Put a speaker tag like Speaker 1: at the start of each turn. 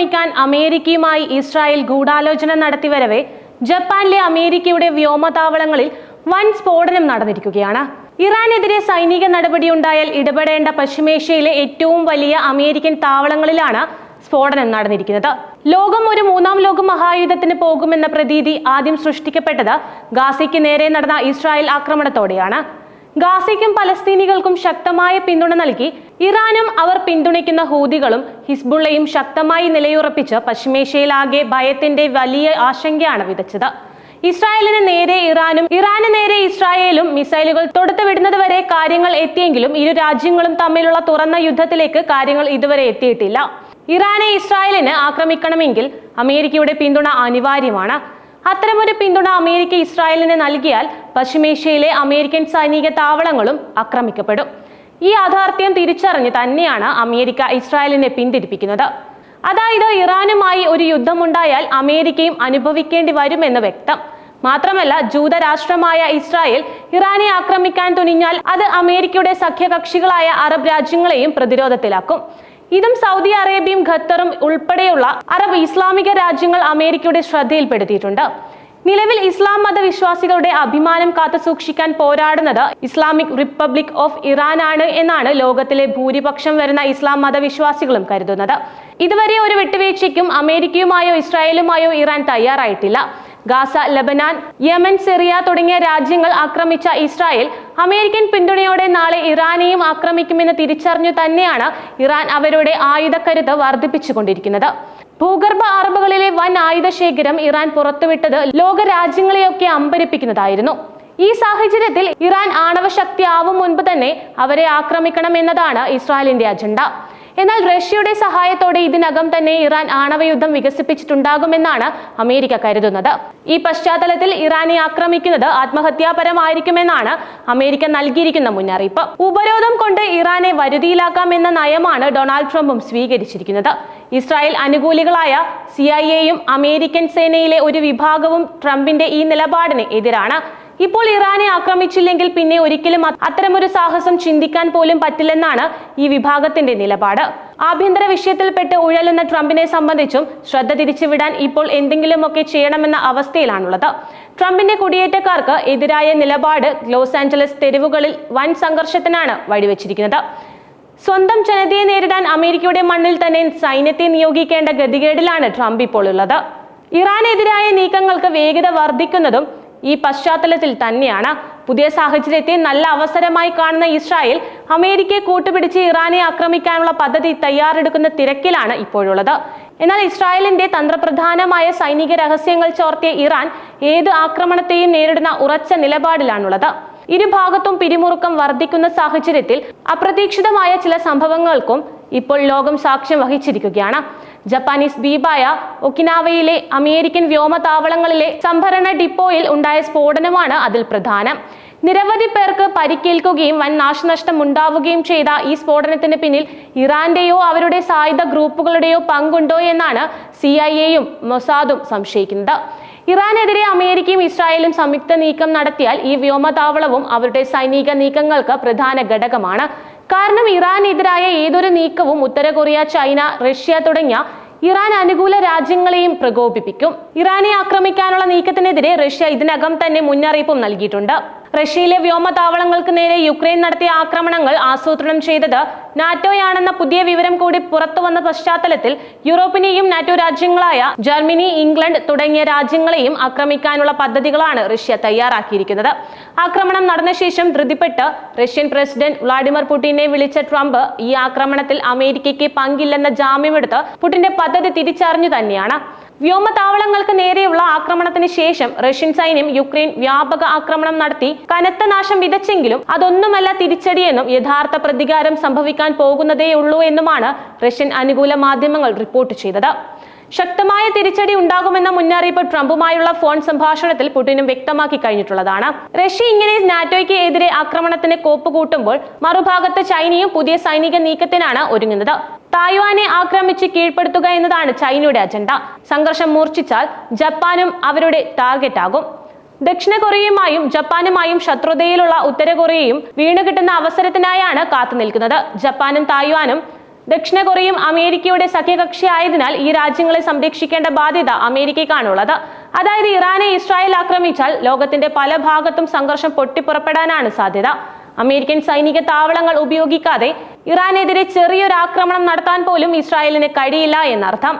Speaker 1: ആക്രമിക്കാൻ അമേരിക്കയുമായി ഇസ്രായേൽ ഗൂഢാലോചന നടത്തിവരവെ ജപ്പാനിലെ അമേരിക്കയുടെ വ്യോമതാവളങ്ങളിൽ വൻ സ്ഫോടനം നടന്നിരിക്കുകയാണ്. ഇറാനെതിരെ സൈനിക നടപടി ഉണ്ടായാൽ ഇടപെടേണ്ട പശ്ചിമേഷ്യയിലെ ഏറ്റവും വലിയ അമേരിക്കൻ താവളങ്ങളിലാണ് സ്ഫോടനം നടന്നിരിക്കുന്നത്. ലോകം ഒരു മൂന്നാം ലോക മഹായുദ്ധത്തിന് പോകുമെന്ന പ്രതീതി ആദ്യം സൃഷ്ടിക്കപ്പെട്ടത് ഗാസയ്ക്ക് നേരെ നടന്ന ഇസ്രായേൽ ആക്രമണത്തോടെയാണ്. ഗാസയ്ക്കും പലസ്തീനികൾക്കും ശക്തമായ പിന്തുണ നൽകി ഇറാനും അവർ പിന്തുണയ്ക്കുന്ന ഹൂതികളും ഹിസ്ബുള്ളയും ശക്തമായി നിലയുറപ്പിച്ച് പശ്ചിമേഷ്യയിലാകെ ഭയത്തിന്റെ വലിയ ആശങ്കയാണ് വിതച്ചത്. ഇസ്രായേലിന് നേരെ ഇറാനും ഇറാന് നേരെ ഇസ്രായേലും മിസൈലുകൾ തൊടുത്തുവിടുന്നത് വരെ കാര്യങ്ങൾ എത്തിയെങ്കിലും ഇരു രാജ്യങ്ങളും തമ്മിലുള്ള തുറന്ന യുദ്ധത്തിലേക്ക് കാര്യങ്ങൾ ഇതുവരെ എത്തിയിട്ടില്ല. ഇറാനെ ഇസ്രായേലിന് ആക്രമിക്കണമെങ്കിൽ അമേരിക്കയുടെ പിന്തുണ അനിവാര്യമാണ്. അത്തരമൊരു പിന്തുണ അമേരിക്ക ഇസ്രായേലിന് നൽകിയാൽ പശ്ചിമേഷ്യയിലെ അമേരിക്കൻ സൈനിക താവളങ്ങളും ആക്രമിക്കപ്പെടും. ഈ യാഥാർത്ഥ്യം തിരിച്ചറിഞ്ഞ് തന്നെയാണ് അമേരിക്ക ഇസ്രായേലിനെ പിന്തിരിപ്പിക്കുന്നത്. അതായത് ഇറാനുമായി ഒരു യുദ്ധമുണ്ടായാൽ അമേരിക്കയും അനുഭവിക്കേണ്ടി വരുമെന്ന് വ്യക്തം. മാത്രമല്ല ജൂതരാഷ്ട്രമായ ഇസ്രായേൽ ഇറാനെ ആക്രമിക്കാൻ തുനിഞ്ഞാൽ അത് അമേരിക്കയുടെ സഖ്യകക്ഷികളായ അറബ് രാജ്യങ്ങളെയും പ്രതിരോധത്തിലാക്കും. ഇതും സൗദി അറേബ്യയും ഖത്തറും ഉൾപ്പെടെയുള്ള അറബ് ഇസ്ലാമിക രാജ്യങ്ങൾ അമേരിക്കയുടെ ശ്രദ്ധയിൽപ്പെടുത്തിയിട്ടുണ്ട്. നിലവിൽ ഇസ്ലാം മതവിശ്വാസികളുടെ അഭിമാനം കാത്തുസൂക്ഷിക്കാൻ പോരാടുന്നത് ഇസ്ലാമിക് റിപ്പബ്ലിക് ഓഫ് ഇറാൻ ആണ് എന്നാണ് ലോകത്തിലെ ഭൂരിപക്ഷം വരുന്ന ഇസ്ലാം മതവിശ്വാസികളും കരുതുന്നത്. ഇതുവരെ ഒരു വിട്ടുവീഴ്ചയ്ക്കും അമേരിക്കയുമായോ ഇസ്രായേലുമായോ ഇറാൻ തയ്യാറായിട്ടില്ല. ഗാസ ലബനാൻ യമൻ സിറിയ തുടങ്ങിയ രാജ്യങ്ങൾ ആക്രമിച്ച ഇസ്രായേൽ അമേരിക്കൻ പിന്തുണയോടെ നാളെ ഇറാനെയും ആക്രമിക്കുമെന്ന് തിരിച്ചറിഞ്ഞു തന്നെയാണ് ഇറാൻ അവരുടെ ആയുധക്കരുത്ത് വർദ്ധിപ്പിച്ചുകൊണ്ടിരിക്കുന്നത്. ഭൂഗർഭ അറബുകളിലെ വൻ ആയുധ ശേഖരം ഇറാൻ പുറത്തുവിട്ടത് ലോക രാജ്യങ്ങളെയൊക്കെ അമ്പരിപ്പിക്കുന്നതായിരുന്നു. ഈ സാഹചര്യത്തിൽ ഇറാൻ ആണവ ശക്തിയാവും മുൻപ് തന്നെ അവരെ ആക്രമിക്കണം എന്നതാണ് ഇസ്രായേലിന്റെ അജണ്ട. എന്നാൽ റഷ്യയുടെ സഹായത്തോടെ ഇതിനകം തന്നെ ഇറാൻ ആണവയുദ്ധം വികസിപ്പിച്ചിട്ടുണ്ടാകുമെന്നാണ് അമേരിക്ക കരുതുന്നത്. ഈ പശ്ചാത്തലത്തിൽ ഇറാനെ ആക്രമിക്കുന്നത് ആത്മഹത്യാപരമായിരിക്കുമെന്നാണ് അമേരിക്ക നൽകിയിരിക്കുന്ന മുന്നറിയിപ്പ്. ഉപരോധം കൊണ്ട് ഇറാനെ വരുതിയിലാക്കാമെന്ന നയമാണ് ഡൊണാൾഡ് ട്രംപും സ്വീകരിച്ചിരിക്കുന്നത്. ഇസ്രായേൽ അനുകൂലികളായ സി ഐ എയും അമേരിക്കൻ സേനയിലെ ഒരു വിഭാഗവും ട്രംപിന്റെ ഈ നിലപാടിന് എതിരാണ്. ഇപ്പോൾ ഇറാനെ ആക്രമിച്ചില്ലെങ്കിൽ പിന്നെ ഒരിക്കലും അത്തരമൊരു സാഹസം ചിന്തിക്കാൻ പോലും പറ്റില്ലെന്നാണ് ഈ വിഭാഗത്തിന്റെ നിലപാട്. ആഭ്യന്തര വിഷയത്തിൽപ്പെട്ട് ഉഴലുന്ന ട്രംപിനെ സംബന്ധിച്ചും ശ്രദ്ധ തിരിച്ചുവിടാൻ ഇപ്പോൾ എന്തെങ്കിലുമൊക്കെ ചെയ്യണമെന്ന അവസ്ഥയിലാണുള്ളത്. ട്രംപിന്റെ കുടിയേറ്റക്കാർക്ക് എതിരായ നിലപാട് ലോസ് ആഞ്ചലസ് തെരുവുകളിൽ വൻ സംഘർഷത്തിനാണ് വഴിവെച്ചിരിക്കുന്നത്. സ്വന്തം ജനതയെ നേരിടാൻ അമേരിക്കയുടെ മണ്ണിൽ തന്നെ സൈന്യത്തെ നിയോഗിക്കേണ്ട ഗതികേടിലാണ് ട്രംപ് ഇപ്പോൾ ഉള്ളത്. ഇറാനെതിരായ നീക്കങ്ങൾക്ക് വേഗത വർദ്ധിക്കുന്നതും ഈ പശ്ചാത്തലത്തിൽ തന്നെയാണ്. പുതിയ സാഹചര്യത്തെ നല്ല അവസരമായി കാണുന്ന ഇസ്രായേൽ അമേരിക്കയെ കൂട്ടുപിടിച്ച് ഇറാനെ ആക്രമിക്കാനുള്ള പദ്ധതി തയ്യാറെടുക്കുന്ന തിരക്കിലാണ് ഇപ്പോഴുള്ളത്. എന്നാൽ ഇസ്രായേലിന്റെ തന്ത്രപ്രധാനമായ സൈനിക രഹസ്യങ്ങൾ ചോർത്തിയ ഇറാൻ ഏത് ആക്രമണത്തെയും നേരിടുന്ന ഉറച്ച നിലപാടിലാണുള്ളത്. ഇരുഭാഗത്തും പിരിമുറുക്കം വർദ്ധിക്കുന്ന സാഹചര്യത്തിൽ അപ്രതീക്ഷിതമായ ചില സംഭവങ്ങൾക്കും ഇപ്പോൾ ലോകം സാക്ഷ്യം വഹിച്ചിരിക്കുകയാണ്. ജപ്പാനീസ് ദ്വീപായ ഒക്കിനാവയിലെ അമേരിക്കൻ വ്യോമതാവളങ്ങളിലെ സംഭരണ ഡിപ്പോയിൽ ഉണ്ടായ സ്ഫോടനമാണ് അതിൽ പ്രധാനം. നിരവധി പേർക്ക് പരിക്കേൽക്കുകയും വൻ നാശനഷ്ടം ഉണ്ടാവുകയും ചെയ്ത ഈ സ്ഫോടനത്തിന് പിന്നിൽ ഇറാന്റെയോ അവരുടെ സായുധ ഗ്രൂപ്പുകളുടെയോ പങ്കുണ്ടോ എന്നാണ് സി ഐ എയും മൊസാദും സംശയിക്കുന്നത്. ഇറാനെതിരെ അമേരിക്കയും ഇസ്രായേലും സംയുക്ത നീക്കം നടത്തിയാൽ ഈ വ്യോമതാവളവും അവരുടെ സൈനിക നീക്കങ്ങൾക്ക് പ്രധാന ഘടകമാണ്. കാരണം ഇറാനെതിരായ ഏതൊരു നീക്കവും ഉത്തര കൊറിയ ചൈന റഷ്യ തുടങ്ങിയ ഇറാൻ അനുകൂല രാജ്യങ്ങളെയും പ്രകോപിപ്പിക്കും. ഇറാനെ ആക്രമിക്കാനുള്ള നീക്കത്തിനെതിരെ റഷ്യ ഇതിനകം തന്നെ മുന്നറിയിപ്പും നൽകിയിട്ടുണ്ട്. റഷ്യയിലെ വ്യോമതാവളങ്ങൾക്ക് നേരെ യുക്രൈൻ നടത്തിയ ആക്രമണങ്ങൾ ആസൂത്രണം ചെയ്തത് നാറ്റോയാണെന്ന പുതിയ വിവരം കൂടി പുറത്തുവന്ന പശ്ചാത്തലത്തിൽ യൂറോപ്പിനെയും നാറ്റോ രാജ്യങ്ങളായ ജർമ്മനി ഇംഗ്ലണ്ട് തുടങ്ങിയ രാജ്യങ്ങളെയും ആക്രമിക്കാനുള്ള പദ്ധതികളാണ് റഷ്യ തയ്യാറാക്കിയിരിക്കുന്നത്. ആക്രമണം നടന്ന ശേഷം ധൃതിപ്പെട്ട് റഷ്യൻ പ്രസിഡന്റ് വ്ളാഡിമിർ പുടിനെ വിളിച്ച ട്രംപ് ഈ ആക്രമണത്തിൽ അമേരിക്കയ്ക്ക് പങ്കില്ലെന്ന ജാമ്യമെടുത്ത് പുടിന്റെ പദ്ധതി തിരിച്ചറിഞ്ഞു തന്നെയാണ്. വ്യോമതാവളങ്ങൾക്ക് നേരെയുള്ള ആക്രമണത്തിന് ശേഷം റഷ്യൻ സൈന്യം യുക്രൈൻ വ്യാപക ആക്രമണം നടത്തി. കനത്ത നാശം വിതച്ചെങ്കിലും അതൊന്നുമല്ല തിരിച്ചടിയെന്നും യഥാർത്ഥ പ്രതികാരം സംഭവിക്കാൻ പോകുന്നതേയുള്ളൂ എന്നുമാണ് റഷ്യൻ അനുകൂല മാധ്യമങ്ങൾ റിപ്പോർട്ട് ചെയ്തത്. ശക്തമായ തിരിച്ചടി ഉണ്ടാകുമെന്ന മുന്നറിയിപ്പ് ട്രംപുമായുള്ള ഫോൺ സംഭാഷണത്തിൽ പുടിനും വ്യക്തമാക്കി കഴിഞ്ഞിട്ടുള്ളതാണ്. റഷ്യ ഇങ്ങനെ നാറ്റോയ്ക്ക് എതിരെ ആക്രമണത്തിന് കോപ്പ് കൂട്ടുമ്പോൾ മറുഭാഗത്ത് ചൈനയും പുതിയ സൈനിക നീക്കത്തിനാണ് ഒരുങ്ങുന്നത്. തായ്വാനെ ആക്രമിച്ച് കീഴ്പ്പെടുത്തുക എന്നതാണ് ചൈനയുടെ അജണ്ട. സംഘർഷം മൂർച്ഛിച്ചാൽ ജപ്പാനും അവരുടെ ടാർഗറ്റ് ആകും ദക്ഷിണ കൊറിയയുമായും ജപ്പാനുമായും ശത്രുതയിലുള്ള ഉത്തര കൊറിയയും വീണു വീണുകിട്ടുന്ന അവസരത്തിനായാണ് കാത്തുനിൽക്കുന്നത് ജപ്പാനും തായ്വാനും ദക്ഷിണ കൊറിയയും അമേരിക്കയുടെ സഖ്യകക്ഷി ആയതിനാൽ ഈ രാജ്യങ്ങളെ സംരക്ഷിക്കേണ്ട ബാധ്യത അമേരിക്കയ്ക്കാണുള്ളത്. അതായത് ഇറാനെ ഇസ്രായേൽ ആക്രമിച്ചാൽ ലോകത്തിന്റെ പല ഭാഗത്തും സംഘർഷം പൊട്ടിപ്പുറപ്പെടാനാണ് സാധ്യത. അമേരിക്കൻ സൈനിക താവളങ്ങൾ ഉപയോഗിക്കാതെ ഇറാനെതിരെ ചെറിയൊരു ആക്രമണം നടത്താൻ പോലും ഇസ്രായേലിന് കഴിയില്ല എന്നർത്ഥം.